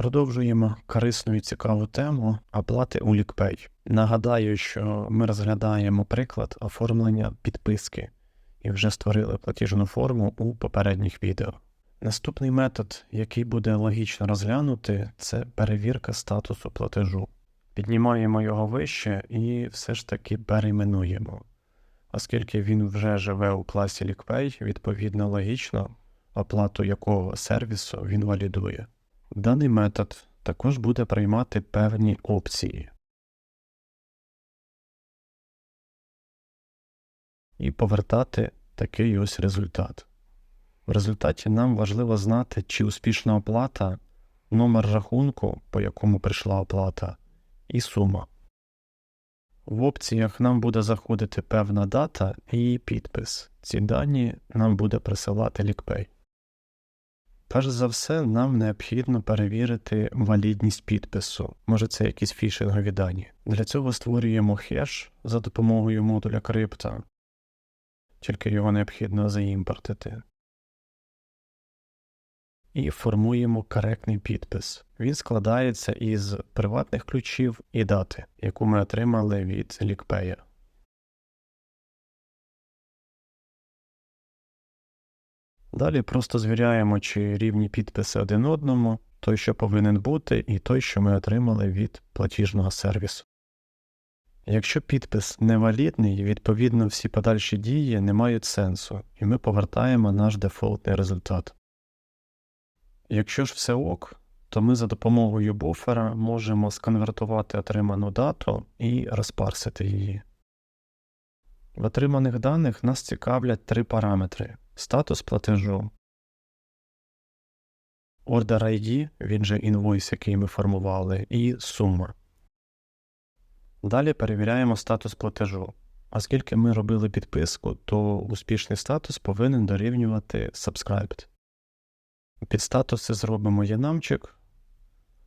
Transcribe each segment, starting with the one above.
Продовжуємо корисну і цікаву тему оплати у LickPay. Нагадаю, що ми розглядаємо приклад оформлення підписки і вже створили платіжну форму у попередніх відео. Наступний метод, який буде логічно розглянути, це перевірка статусу платежу. Піднімаємо його вище і все ж таки перейменуємо. Оскільки він вже живе у класі LickPay, відповідно логічно, оплату якого сервісу він валідує. Даний метод також буде приймати певні опції. І повертати такий ось результат. В результаті нам важливо знати, чи успішна оплата, номер рахунку, по якому прийшла оплата, і сума. В опціях нам буде заходити певна дата і підпис. Ці дані нам буде присилати LickPay. Перш за все, нам необхідно перевірити валідність підпису. Може, це якісь фішингові дані. Для цього створюємо хеш за допомогою модуля крипта, тільки його необхідно заімпортити. І формуємо коректний підпис. Він складається із приватних ключів і дати, яку ми отримали від LickPay. Далі просто звіряємо, чи рівні підписи один одному, той, що повинен бути, і той, що ми отримали від платіжного сервісу. Якщо підпис невалідний, відповідно всі подальші дії не мають сенсу, і ми повертаємо наш дефолтний результат. Якщо ж все ок, то ми за допомогою буфера можемо сконвертувати отриману дату і розпарсити її. В отриманих даних нас цікавлять три параметри статус платежу, Order ID, він же інвойс, який ми формували, і сума. Далі перевіряємо статус платежу. Оскільки ми робили підписку, то успішний статус повинен дорівнювати subscribed. Під статуси зробимо янамчик.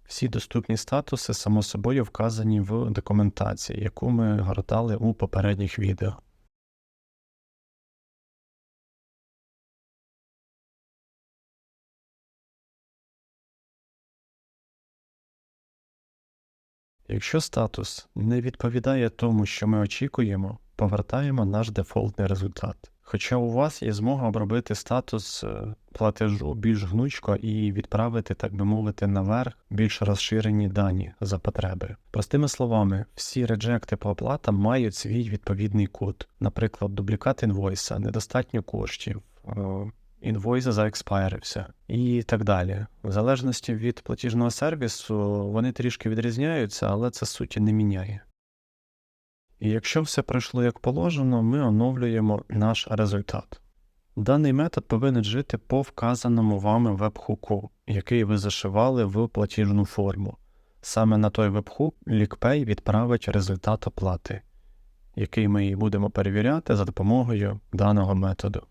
Всі доступні статуси, само собою, вказані в документації, яку ми гортали у попередніх відео. Якщо статус не відповідає тому, що ми очікуємо, повертаємо наш дефолтний результат. Хоча у вас є змога обробити статус е, платежу більш гнучко і відправити, так би мовити, наверх більш розширені дані за потреби. Простими словами, всі реджекти по оплатам мають свій відповідний код, наприклад, дублікат інвойса, недостатньо коштів. Інвойс заекспайрився і так далі. В залежності від платіжного сервісу вони трішки відрізняються, але це суті не міняє. І якщо все пройшло як положено, ми оновлюємо наш результат. Даний метод повинен жити по вказаному вами веб-хуку, який ви зашивали в платіжну форму. Саме на той веб-хук відправить результат оплати, який ми будемо перевіряти за допомогою даного методу.